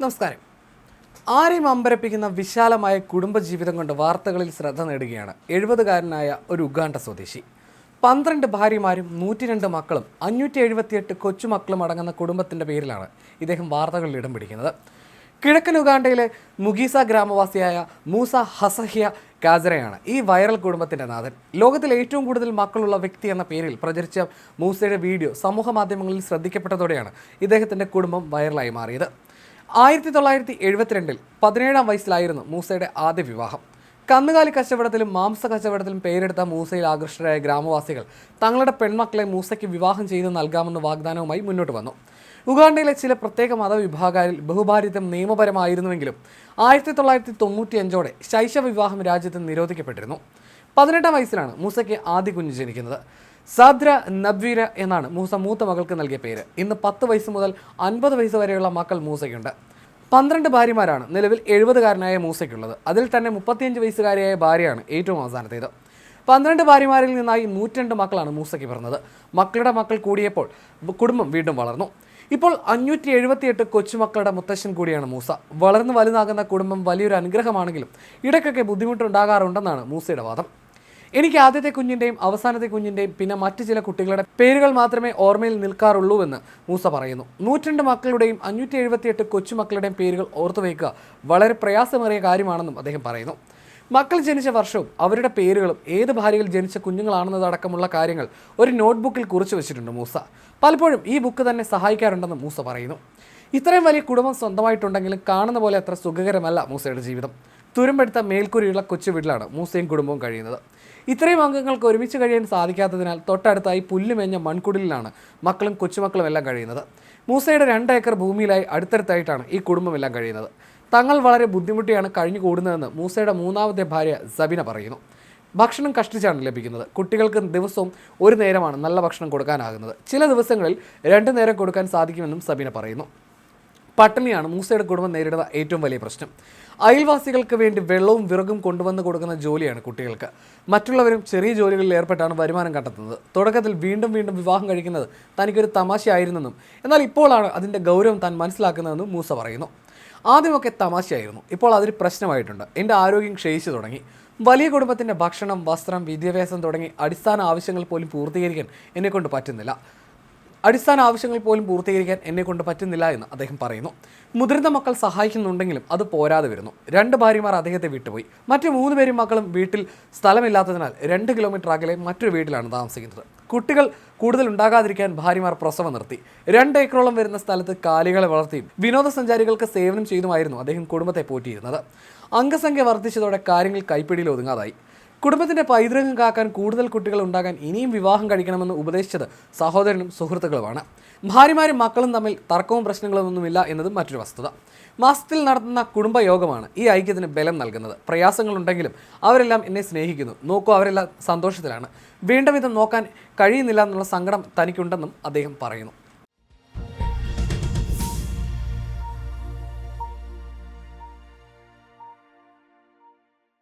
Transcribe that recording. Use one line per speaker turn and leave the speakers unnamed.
നമസ്കാരം. ആരെയും അമ്പരപ്പിക്കുന്ന വിശാലമായ കുടുംബജീവിതം കൊണ്ട് വാർത്തകളിൽ ശ്രദ്ധ നേടുകയാണ് എഴുപതുകാരനായ ഒരു ഉഗാണ്ട സ്വദേശി. പന്ത്രണ്ട് ഭാര്യമാരും നൂറ്റിരണ്ട് മക്കളും അഞ്ഞൂറ്റി എഴുപത്തിയെട്ട് കൊച്ചുമക്കളും അടങ്ങുന്ന കുടുംബത്തിന്റെ പേരിലാണ് ഇദ്ദേഹം വാർത്തകളിൽ ഇടം പിടിക്കുന്നത്. കിഴക്കൻ ഉഗാണ്ടയിലെ മുഗീസ ഗ്രാമവാസിയായ മൂസ ഹസഹ്യ കാസറയാണ് ഈ വൈറൽ കുടുംബത്തിന്റെ നാഥൻ. ലോകത്തിലെ ഏറ്റവും കൂടുതൽ മക്കളുള്ള വ്യക്തി എന്ന പേരിൽ പ്രചരിച്ച മൂസയുടെ വീഡിയോ സമൂഹ മാധ്യമങ്ങളിൽ ശ്രദ്ധിക്കപ്പെട്ടതോടെയാണ് ഇദ്ദേഹത്തിന്റെ കുടുംബം വൈറലായി മാറിയത്. ആയിരത്തി തൊള്ളായിരത്തി എഴുപത്തിരണ്ടിൽ പതിനേഴാം വയസ്സിലായിരുന്നു മൂസയുടെ ആദ്യ വിവാഹം. കന്നുകാലി കച്ചവടത്തിലും മാംസ കച്ചവടത്തിലും പേരെടുത്ത മൂസയിൽ ആകൃഷ്ടരായ ഗ്രാമവാസികൾ തങ്ങളുടെ പെൺമക്കളെ മൂസയ്ക്ക് വിവാഹം ചെയ്ത് നൽകാമെന്ന വാഗ്ദാനവുമായി മുന്നോട്ട് വന്നു. ഉഗാണ്ടയിലെ ചില പ്രത്യേക മതവിഭാഗങ്ങളിൽ ബഹുഭാരിത്വം നിയമപരമായിരുന്നുവെങ്കിലും ആയിരത്തി തൊള്ളായിരത്തി തൊണ്ണൂറ്റി അഞ്ചോടെ ശൈശവ വിവാഹം രാജ്യത്ത് നിരോധിക്കപ്പെട്ടിരുന്നു. പതിനെട്ടാം വയസ്സിലാണ് മൂസയ്ക്ക് ആദ്യ കുഞ്ഞ് ജനിക്കുന്നത്. സാദ്ര നബ്വീര എന്നാണ് മൂസ മൂത്ത മകൾക്ക് നൽകിയ പേര്. ഇന്ന് പത്ത് വയസ്സ് മുതൽ അൻപത് വയസ്സ് വരെയുള്ള മക്കൾ മൂസയ്ക്കുണ്ട്. പന്ത്രണ്ട് ഭാര്യമാരാണ് നിലവിൽ എഴുപതുകാരനായ മൂസയ്ക്കുള്ളത്. അതിൽ തന്നെ മുപ്പത്തിയഞ്ച് വയസ്സുകാരിയായ ഭാര്യയാണ് ഏറ്റവും അവസാനത്തേത്. പന്ത്രണ്ട് ഭാര്യമാരിൽ നിന്നായി നൂറ്റിരണ്ട് മക്കളാണ് മൂസയ്ക്ക് പിറന്നത്. മക്കളുടെ മക്കൾ കൂടിയപ്പോൾ കുടുംബം വീണ്ടും വളർന്നു. ഇപ്പോൾ അഞ്ഞൂറ്റി എഴുപത്തിയെട്ട് കൊച്ചുമക്കളുടെ മുത്തശ്ശൻ കൂടിയാണ് മൂസ. വളർന്നു വലുതാകുന്ന കുടുംബം വലിയൊരു അനുഗ്രഹമാണെങ്കിലും ഇടയ്ക്കൊക്കെ ബുദ്ധിമുട്ടുണ്ടാകാറുണ്ടെന്നാണ് മൂസയുടെ വാദം. എനിക്ക് ആദ്യത്തെ കുഞ്ഞിന്റെയും അവസാനത്തെ കുഞ്ഞിന്റെയും പിന്നെ മറ്റു ചില കുട്ടികളുടെ പേരുകൾ മാത്രമേ ഓർമ്മയിൽ നിൽക്കാറുള്ളൂവെന്ന് മൂസ പറയുന്നു. നൂറ്റിരണ്ട് മക്കളുടെയും അഞ്ഞൂറ്റി എഴുപത്തിയെട്ട് കൊച്ചുമക്കളുടെയും പേരുകൾ ഓർത്തു വയ്ക്കുക വളരെ പ്രയാസമേറിയ കാര്യമാണെന്നും അദ്ദേഹം പറയുന്നു. മക്കൾ ജനിച്ച വർഷവും അവരുടെ പേരുകളും ഏത് ഭാര്യയിൽ ജനിച്ച കുഞ്ഞുങ്ങളാണെന്നതടക്കമുള്ള കാര്യങ്ങൾ ഒരു നോട്ട്ബുക്കിൽ കുറിച്ചു വെച്ചിട്ടുണ്ട് മൂസ. പലപ്പോഴും ഈ ബുക്ക് തന്നെ സഹായിക്കാറുണ്ടെന്ന് മൂസ പറയുന്നു. ഇത്രയും വലിയ കുടുംബം സ്വന്തമായിട്ടുണ്ടെങ്കിലും കാണുന്ന പോലെ അത്ര സുഖകരമല്ല മൂസയുടെ ജീവിതം. തുരുമ്പെടുത്ത മേൽക്കൂരിയുള്ള കൊച്ചു വീട്ടിലാണ് മൂസയും കുടുംബവും കഴിയുന്നത്. ഇത്രയും അംഗങ്ങൾക്ക് ഒരുമിച്ച് കഴിയാൻ സാധിക്കാത്തതിനാൽ തൊട്ടടുത്തായി പുല്ലുമേഞ്ഞ മൺകുടിലാണ് മക്കളും കൊച്ചുമക്കളും എല്ലാം കഴിയുന്നത്. മൂസയുടെ രണ്ട് ഏക്കർ ഭൂമിയിലായി അടുത്തടുത്തായിട്ടാണ് ഈ കുടുംബം എല്ലാം കഴിയുന്നത്. തങ്ങൾ വളരെ ബുദ്ധിമുട്ടിയാണ് കഴിഞ്ഞു കൂടുന്നതെന്ന് മൂസയുടെ മൂന്നാമത്തെ ഭാര്യ സബിന പറയുന്നു. ഭക്ഷണം കഷ്ടിച്ചാണ് ലഭിക്കുന്നത്. കുട്ടികൾക്ക് ദിവസവും ഒരു നേരമാണ് നല്ല ഭക്ഷണം കൊടുക്കാനാകുന്നത്. ചില ദിവസങ്ങളിൽ രണ്ട് നേരം കൊടുക്കാൻ സാധിക്കുമെന്നും സബിന പറയുന്നു. പട്ടിണിയാണ് മൂസയുടെ കുടുംബം നേരിടുന്ന ഏറ്റവും വലിയ പ്രശ്നം. അയൽവാസികൾക്ക് വേണ്ടി വെള്ളവും വിറകും കൊണ്ടുവന്ന് കൊടുക്കുന്ന ജോലിയാണ് കുട്ടികൾക്ക്. മറ്റുള്ളവരും ചെറിയ ജോലികളിൽ ഏർപ്പെട്ടാണ് വരുമാനം കണ്ടെത്തുന്നത്. തുടക്കത്തിൽ വീണ്ടും വീണ്ടും വിവാഹം കഴിക്കുന്നത് തനിക്കൊരു തമാശയായിരുന്നെന്നും എന്നാൽ ഇപ്പോഴാണ് അതിന്റെ ഗൗരവം താൻ മനസ്സിലാക്കുന്നതെന്നും മൂസ പറയുന്നു. ആദ്യമൊക്കെ തമാശയായിരുന്നു. ഇപ്പോൾ അതൊരു പ്രശ്നമായിട്ടുണ്ട്. എന്റെ ആരോഗ്യം ക്ഷയിച്ചു തുടങ്ങി. വലിയ കുടുംബത്തിന്റെ ഭക്ഷണം വസ്ത്രം വിദ്യാഭ്യാസം തുടങ്ങി അടിസ്ഥാന ആവശ്യങ്ങൾ പോലും പൂർത്തീകരിക്കാൻ എന്നെക്കൊണ്ട് പറ്റുന്നില്ല. അടിസ്ഥാന ആവശ്യങ്ങൾ പോലും പൂർത്തീകരിക്കാൻ എന്നെ കൊണ്ട് പറ്റുന്നില്ല എന്ന് അദ്ദേഹം പറയുന്നു. മുതിർന്ന മക്കൾ സഹായിക്കുന്നുണ്ടെങ്കിലും അത് പോരാതെ വരുന്നു. രണ്ട് ഭാര്യമാർ അദ്ദേഹത്തെ വിട്ടുപോയി. മറ്റു മൂന്ന് പേരും മക്കളും വീട്ടിൽ സ്ഥലമില്ലാത്തതിനാൽ രണ്ട് കിലോമീറ്റർ അകലെ മറ്റൊരു വീട്ടിലാണ് താമസിക്കുന്നത്. കുട്ടികൾ കൂടുതൽ ഉണ്ടാകാതിരിക്കാൻ ഭാര്യമാർ പ്രസവം നിർത്തി. രണ്ട് ഏക്കറോളം വരുന്ന സ്ഥലത്ത് കാലികളെ വളർത്തിയും വിനോദസഞ്ചാരികൾക്ക് സേവനം ചെയ്തുമായിരുന്നു അദ്ദേഹം കുടുംബത്തെ പോറ്റിയിരുന്നത്. അംഗസംഖ്യ വർദ്ധിച്ചതോടെ കാര്യങ്ങൾ കൈപ്പിടിയിൽ ഒതുങ്ങാതായി. കുടുംബത്തിന്റെ പൈതൃകം കാക്കാൻ കൂടുതൽ കുട്ടികൾ ഉണ്ടാകാൻ ഇനിയും വിവാഹം കഴിക്കണമെന്ന് ഉപദേശിച്ചത് സഹോദരനും സുഹൃത്തുക്കളുമാണ്. ഭാര്യമാരും മക്കളും തമ്മിൽ തർക്കവും പ്രശ്നങ്ങളൊന്നുമില്ല എന്നതും മറ്റൊരു വസ്തുത. മാസത്തിൽ നടത്തുന്ന കുടുംബയോഗമാണ് ഈ ഐക്യത്തിന് ബലം നൽകുന്നത്. പ്രയാസങ്ങളുണ്ടെങ്കിലും അവരെല്ലാം എന്നെ സ്നേഹിക്കുന്നു. നോക്കൂ അവരെല്ലാം സന്തോഷത്തിലാണ്. വേണ്ട വിധം നോക്കാൻ കഴിയുന്നില്ല എന്നുള്ള സങ്കടം തനിക്കുണ്ടെന്നും അദ്ദേഹം പറയുന്നു.